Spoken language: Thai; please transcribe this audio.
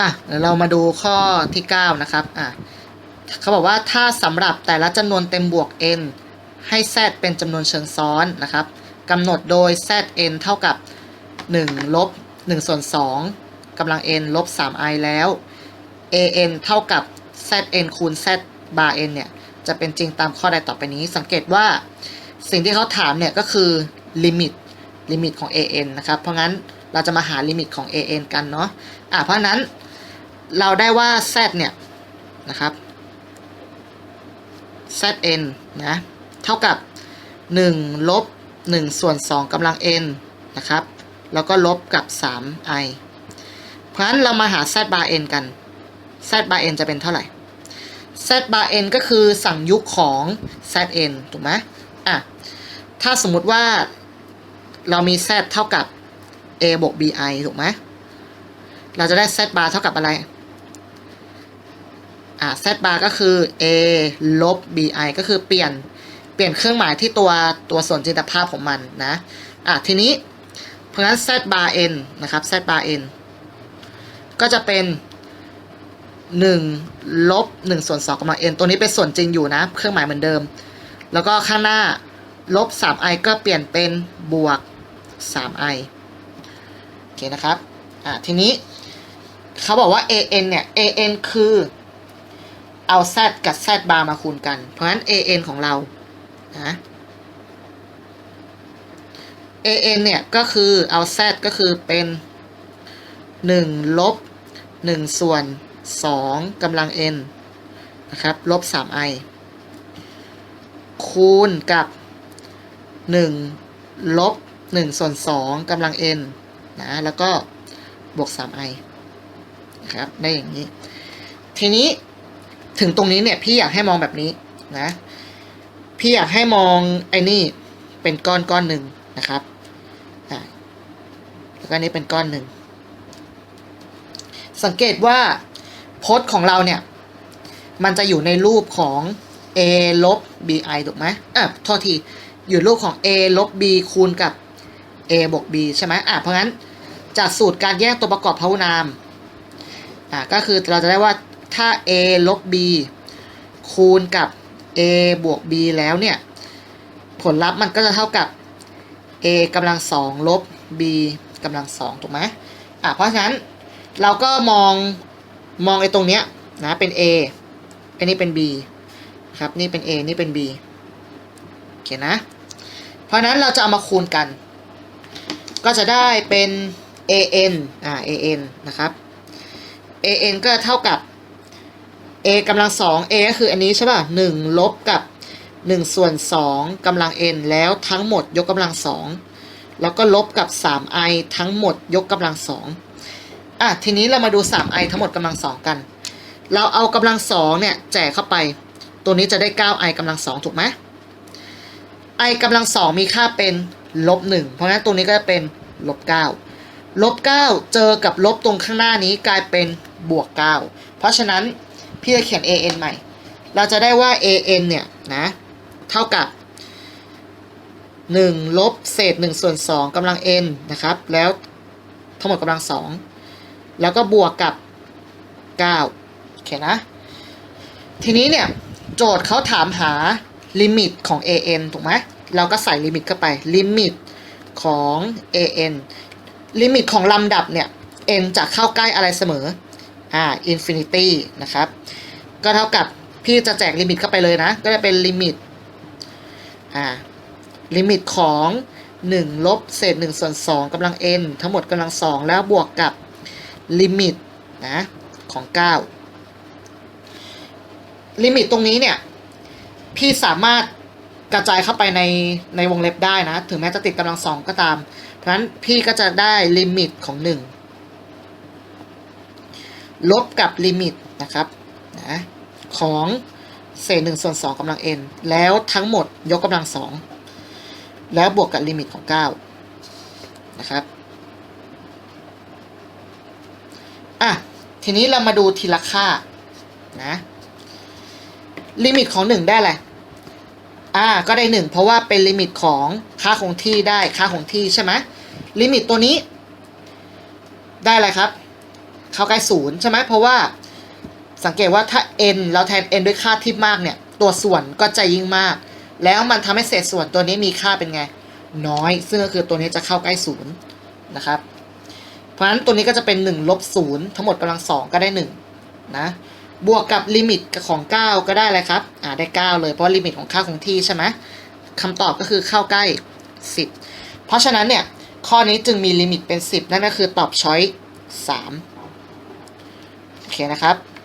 อะเดี๋ยวเรามาดูข้อที่ 9 นะครับอะเขาบอกว่าถ้าสำหรับแต่ละจำนวนเต็มบวก n ให้ z เป็นจำนวนเชิงซ้อนนะครับกำหนดโดย zn เท่ากับ 1 ลบ 1 ส่วน 2กำลัง n ลบ 3i แล้ว an เท่ากับ zn คูณ z bar n เนี่ย จะเป็นจริงตามข้อใดต่อไปนี้ สังเกตว่าสิ่งที่เขาถามเนี่ยก็คือลิมิตลิมิตของ an นะครับ เพราะงั้นเราจะมาหาลิมิตของ an กันเนาะอะเพราะนั้น เราได้ว่า z เนี่ยนะครับ zn นะ เท่ากับ 1 ลบ 1 ส่วน 2กำลัง n นะครับ แล้วก็ลบกับ 3i เพราะฉะนั้นเรามาหา z bar n กัน z bar n จะเป็นเท่าไหร่ z bar n ก็คือสั่งยุคของ zn ถูกไหมอะ ถ้าสมมุติว่าเรามี z เท่ากับ a บวก bi ถูกไหม เราจะได้ z bar เท่ากับอะไร อ่า z bar ก็คือ a ลบ bi ก็คือเปลี่ยนเปลี่ยนเครื่องหมายที่ตัวตัวส่วนจินตภาพของมันนะอะทีนี้เพราะฉะนั้น z bar n นะครับ z bar n ก็จะเป็น1ลบ1ส่วน2กำลัง n ตัวนี้เป็นส่วนจริงอยู่นะ เครื่องหมายเหมือนเดิม แล้วก็ข้างหน้าลบ 3i ก็เปลี่ยนเป็นบวก 3i โอเคนะครับ อะทีนี้เขาบอกว่า an เนี่ย an คือ เอา z กับ z bar มาคูณกัน เพราะฉะนั้น an ของเรานะ an เนี่ย ก็คือเอา z ก็คือเป็น 1 ลบ 1 ส่วน 2กำลัง n นะครับ ลบ 3i คูณกับ 1 ลบ 1 ส่วน 2กำลัง n นะ แล้วก็บวก 3i นะครับ ได้อย่างนี้ ทีนี้ ถึงตรงนี้เนี่ยพี่อยากให้มองแบบนี้นะ พี่อยากให้มองไอ้นี่เป็นก้อนก้อนหนึ่งนะครับแล้วก็อันนี้เป็นก้อนหนึ่ง สังเกตว่าพจน์ของเราเนี่ย มันจะอยู่ในรูปของ a ลบ bi ถูกไหมอะโทษที อยู่รูปของ a ลบ b คูณกับ a บวก b ใช่ไหมอะเพราะงั้นจากสูตรการแยกตัวประกอบพหุนามอะก็คือเราจะได้ว่า ถ้า a ลบ b คูณกับ a บวก b แล้วเนี่ย ผลลัพธ์มันก็จะเท่ากับ a กำลังสองลบ b กำลังสองถูกไหมอะเพราะฉะนั้นเราก็มองมองไอ้ตรงเนี้ยนะเป็น a อันนี้เป็น b ครับนี่เป็น a นี่เป็น b โอเคนะ เพราะฉะนั้นเราจะเอามาคูณกัน ก็จะได้เป็น an อ่า an นะครับ an ก็เท่ากับ a กำลังสอง a ก็คืออันนี้ใช่ป่ะหนึ่งลบกับหนึ่งส่วนสองกำลัง n แล้วทั้งหมดยกกำลังสองแล้วก็ลบกับ 3i ทั้งหมดยกกำลังสองอะทีนี้เรามาดู 3i ทั้งหมดกำลังสองกัน เราเอากำลังสองเนี่ยแจกเข้าไป ตัวนี้จะได้ 9i กำลังสองถูกไหม i กำลังสองมีค่าเป็นลบหนึ่งเพราะงั้นตัวนี้ก็จะเป็นลบเก้าลบเก้าเจอกับลบตรงข้างหน้านี้กลายเป็นบวกเก้าเพราะฉะนั้น พี่จะเขียน an ใหม่ เราจะได้ว่า an เนี่ยนะเท่ากับ 1 ลบเศษ1ส่วน2กำลัง n นะครับ แล้วทั้งหมดกำลัง 2 แล้วก็บวกกับ 9 โอเคนะ ทีนี้เนี่ย โจทย์เขาถามหาลิมิตของ an ถูกไหมเราก็ใส่ลิมิตเข้าไปลิมิตของ an ลิมิตของลำดับเนี่ย n จะเข้าใกล้อะไรเสมอ อ่า infinity นะครับ ก็เท่ากับพี่จะแจกลิมิตเข้าไปเลยนะ ก็จะเป็นลิมิตอ่าลิมิตของ1ลบเศษ1ส่วน2กำลัง n ทั้งหมดกำลัง 2 แล้วบวกกับลิมิตนะของ 9 ลิมิตตรงนี้เนี่ย พี่สามารถกระจายเข้าไปในในวงเล็บได้นะ ถึงแม้จะติดกำลังสองก็ตาม เพราะฉะนั้นพี่ก็จะได้ลิมิตของ 1 ลบกับลิมิตนะครับนะของเศษหนึ่งส่วนสองกำลัง n แล้วทั้งหมดยกกำลังสองแล้วบวกกับลิมิตของ 9 นะครับ อะ ทีนี้เรามาดูทีละค่า นะ ลิมิตของ 1 ได้อะไร อ่า ก็ได้ 1 เพราะว่าเป็นลิมิตของค่าคงที่ได้ค่าคงที่ใช่ไหมลิมิตตัวนี้ ได้อะไรครับ เข้าใกล้ศูนย์ใช่ไหมเพราะว่าสังเกตว่าถ้า n เราแทน n ด้วยค่าที่มากเนี่ย ตัวส่วนก็จะยิ่งมาก แล้วมันทำให้เศษส่วนตัวนี้มีค่าเป็นไง น้อย ซึ่งก็คือตัวนี้จะเข้าใกล้ศูนย์นะครับ เพราะฉะนั้นตัวนี้ก็จะเป็น1ลบศูนย์ทั้งหมดกำลังสองก็ได้1นะบวกกับลิมิตของ 9 ก็ได้เลยครับอ่าได้ 9 เลยเพราะลิมิตของค่าคงที่ใช่ไหมคำตอบก็คือเข้าใกล้ 10 เพราะฉะนั้นเนี่ยข้อนี้จึงมีลิมิตเป็น 10 นั่นก็คือตอบช้อย3 เคนะครับ